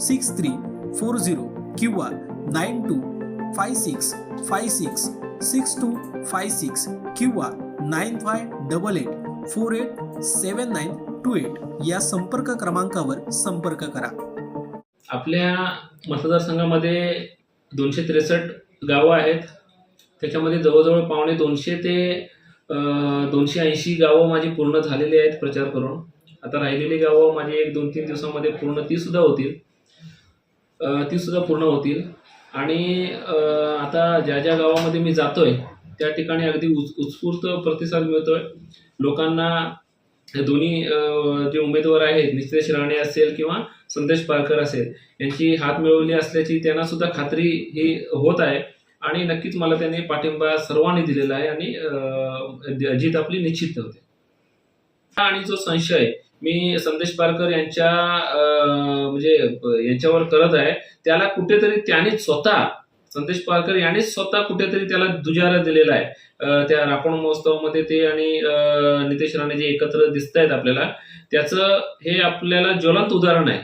six three four zero किंवा nine two five six five six six two five six किंवा nine five double eight four eight seven nine two eight या संपर्क क्रमांकावर संपर्क करा. आपल्या मतदारसंघामध्ये दोनशे त्रेसष्ट गावं आहेत. त्याच्यामध्ये जवळजवळ पावणे दोनशे ते दोनशे ऐंशी गावं माझी पूर्ण झालेली आहेत प्रचार करून. आता राहिलेली गावं माझी एक दोन तीन दिवसामध्ये पूर्ण तीसुद्धा होतील. ती सुद्धा पूर्ण होतील. आणि आता ज्या ज्या गावामध्ये मी जातोय त्या ठिकाणी अगदी उच उत्स्फूर्त प्रतिसाद मिळतोय. लोकांना दोन्ही जे उमेदवार आहेत नितेश राणे असेल किंवा संदेश पारकर असेल यांची हात मिळवली असल्याची त्यांना सुद्धा खात्री ही होत आहे. आणि नक्कीच मला त्यांनी पाठिंबा सर्वांनी दिलेला आहे आणि जीत आपली निश्चित होते आणि जो संशय मी संदेश पारकर यांच्या म्हणजे यांच्यावर करत आहे. त्याला कुठेतरी त्यानेच स्वतः संदेश पारकर यांनी स्वतः कुठेतरी त्याला दुजारा दिलेला आहे. त्या रापण महोत्सवामध्ये ते आणि नितेश राणे जे एकत्र दिसत आहेत आपल्याला त्याचं हे आपल्याला ज्वलंत उदाहरण आहे.